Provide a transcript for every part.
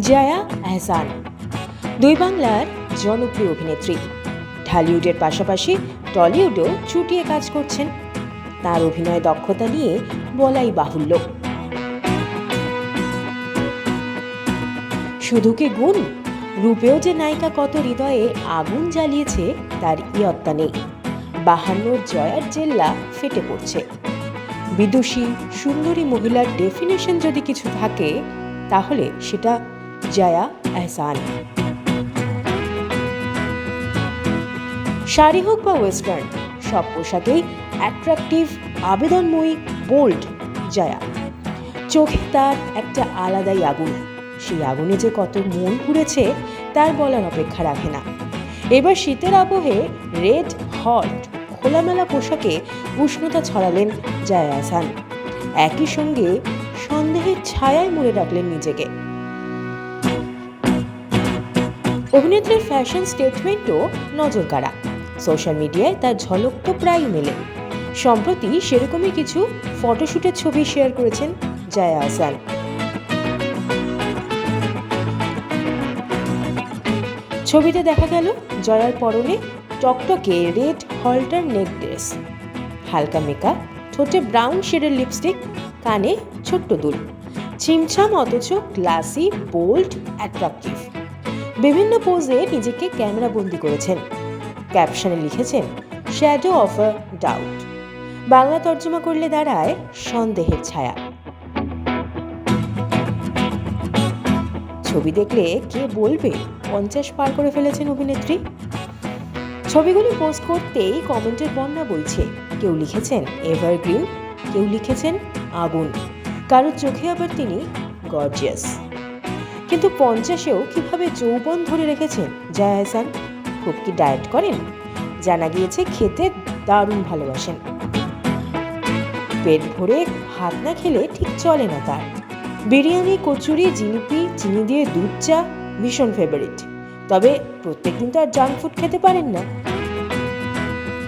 জয়া এহসান। দুই বাংলার জনপ্রিয় অভিনেত্রী। ঢালিউডের পাশাপাশি টলিউডেও চুটিয়ে কাজ করছেন। তার অভিনয় দক্ষতা নিয়ে বলাই বাহুল্য। শুধু কি গুণ, রূপেও যে নায়িকা কত হৃদয়ে আগুন জ্বালিয়েছে, তার ইয়ত্তা নেই। বাহান্নর জয়ার জেল্লা ফেটে পড়ছে। বিদুষী, সুন্দরী মহিলার ডেফিনেশন যদি কিছু থাকে, তাহলে সেটা জয়া এহসান শাড়ি হোক বা ওয়েস্টার্ন সব পোশাকেই অ্যাট্রাকটিভ আবেদনময়ী বোল্ড জয়া। চোখে তার একটা আলাদাই আগুন। সেই আগুনে যে কত মন পুড়েছে, তার বলার অপেক্ষা রাখে না। এবার শীতের আবহে রেড হট খোলামেলা পোশাকে উষ্ণতা ছড়ালেন জয়া আহসান একই সঙ্গে সন্দেহের ছায়ায় মুড়ে রাখলেন নিজেকে। অভিনেত্রীর ফ্যাশন স্টেটমেন্টও নজর কাড়া সোশ্যাল মিডিয়ায় তার ঝলক তো প্রায়ই মেলে। সম্প্রতি সেরকমই কিছু ফটোশ্যুটের ছবি শেয়ার করেছেন জয়া আহসান ছবিতে দেখা গেল জয়ার পরনে টকটকে রেড হল্টার নেক ড্রেস হালকা মেকআপ ঠোঁটে ব্রাউন শেডের লিপস্টিক কানে ছোট্ট দুল। ছিমছাম অথচ ক্লাসি, বোল্ড, অ্যাট্রাকটিভ। বিভিন্ন পোজে নিজেকে ক্যামেরা বন্দি করেছেন। ক্যাপশনে লিখেছেন shadow of a doubt Bangla তর্জমা করলে দাঁড়ায় সন্দেহের ছায়া। ছবি দেখলে কে বলবে? পঞ্চাশ পার করে ফেলেছেন অভিনেত্রী। ছবিগুলি পোস্ট করতেই কমেন্টের বন্যা বইছে। কেউ লিখেছেন এভারগ্রিন কেউ লিখেছেন আগুন কারোর চোখে আবার তিনি গর্জিয়াস কিন্তু পঞ্চাশেও কীভাবে যৌবন ধরে রেখেছেন জয়া হাসান? খুব কি ডায়েট করেন? জানা গিয়েছে খেতে দারুণ ভালোবাসেন। পেট ভরে ভাত না খেলে ঠিক চলে না তার। বিরিয়ানি, কচুরি, জিলিপি, চিনি দিয়ে দুধ চা, ভীষণ ফেভারিট তবে প্রত্যেকদিন তো আর জাঙ্ক ফুড খেতে পারেন না।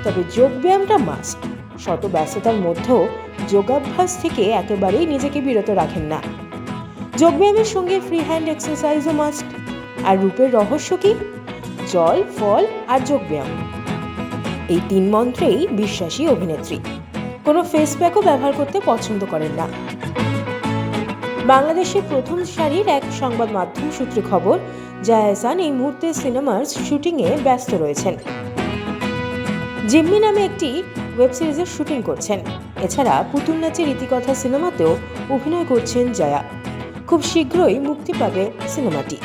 তবে যোগব্যায়ামটা মাস্ট শত ব্যস্ততার মধ্যেও যোগাভ্যাস থেকে একেবারেই নিজেকে বিরত রাখেন না। যোগব্যায়ামের সঙ্গে ফ্রি হ্যান্ড এক্সারসাইজও মাস্ট আর রূপের রহস্য কি? জল, ফল আর যোগব্যায়াম। এই তিন মন্ত্রেই বিশ্বাসী অভিনেত্রী। কোনো ফেস প্যাকও ব্যবহার করতে পছন্দ করেন না। বাংলাদেশের প্রথম সারির এক সংবাদ মাধ্যম সূত্রে খবর, জায়াসান এই মুহূর্তে সিনেমার শুটিংয়ে ব্যস্ত রয়েছেন। জিম্মি নামে একটি ওয়েব সিরিজের শুটিং করছেন। এছাড়া পুতুল নাচের ইতিকথা সিনেমাতেও অভিনয় করছেন জয়া। খুব শীঘ্রই মুক্তি পাবে সিনেমাটি।